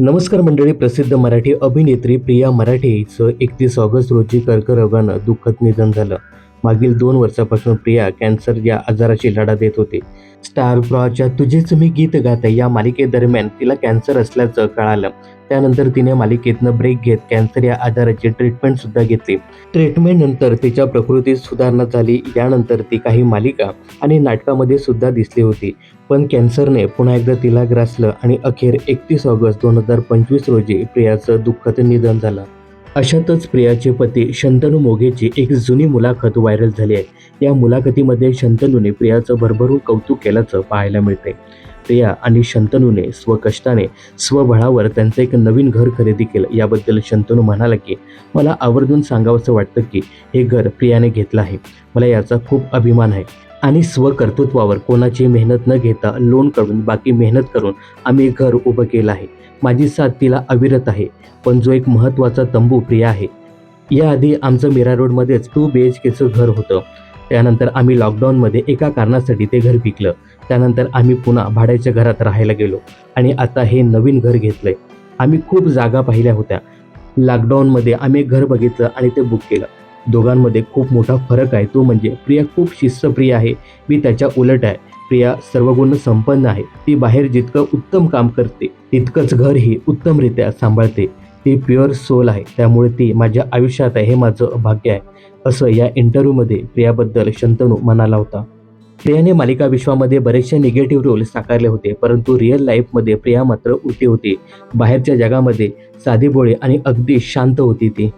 नमस्कार मंडळी प्रसिद्ध मराठी अभिनेत्री प्रिया मराठे हिचं एकतीस ऑगस्ट रोजी कर्करोगानं दुःखद निधन झालं. मागील दोन वर्षापासून प्रिया कॅन्सर या आजाराची लढा देत होती. स्टार प्रॉच्या तुझेच मी गीत गाते या मालिकेदरम्यान तिला कॅन्सर असल्याचं कळालं. त्यानंतर तिने मालिकेतनं ब्रेक घेत कॅन्सर या आजाराची ट्रीटमेंट सुद्धा घेतली. ट्रीटमेंट नंतर तिच्या प्रकृतीत सुधारणा झाली. यानंतर ती काही मालिका आणि नाटकामध्ये सुद्धा दिसली होती. पण कॅन्सरने पुन्हा एकदा तिला ग्रासलं आणि अखेर एकतीस ऑगस्ट दोन हजार पंचवीस रोजी प्रियाचं दुःखद निधन झालं. अशातच प्रियाचे पती शंतनू मोघेची एक जुनी मुलाखत व्हायरल झाली आहे. या मुलाखतीमध्ये शंतनूने प्रियाचं भरभरून कौतुक केल्याचं पाहायला मिळते प्रिया आणि शंतनूने स्वकष्टाने स्वबळावर त्यांचं एक नवीन घर खरेदी केलं. याबद्दल शंतनू म्हणाला की मला आवर्जून सांगावंसं वाटतं की हे घर प्रियाने घेतलं आहे. मला याचा खूप अभिमान आहे. आणि स्वकर्तृत्वावर कोणाची मेहनत न घेता लोन काढून बाकी मेहनत करून आम्ही घर उभं केलं आहे. माझी साथ तिला अविरत आहे पण जो एक महत्त्वाचा तंबू प्रिय आहे. याआधी आमचं मीरा रोडमध्येच टू बी एच केचं घर होतं. त्यानंतर आम्ही लॉकडाऊनमध्ये एका कारणासाठी ते घर विकलं. त्यानंतर आम्ही पुन्हा भाड्याच्या घरात राहायला गेलो आणि आता हे नवीन घर घेतलंय. आम्ही खूप जागा पाहिल्या होत्या. लॉकडाऊनमध्ये आम्ही एक घर बघितलं आणि ते बुक केलं. दोघांमध्ये खूप मोठा फरक आहे. तो म्हणजे प्रिया खूप शिस्तप्रिय आहे. मी त्याच्या उलट आहे. प्रिया सर्वगुण संपन्न आहे. ती बाहेर जितकं उत्तम काम करते तितकंच घरही उत्तमरित्या सांभाळते. ती प्युअर सोल आहे. त्यामुळे ती माझ्या आयुष्यात आहे हे माझं भाग्य आहे. असं या इंटरव्ह्यूमध्ये प्रियाबद्दल शंतनू म्हणाला होता. प्रियाने मालिका विश्वामध्ये बरेचसे निगेटिव्ह रोल साकारले होते परंतु रिअल लाईफमध्ये प्रिया मात्र उलटी होती. बाहेरच्या जगामध्ये साधीभोळी आणि अगदी शांत होती ती.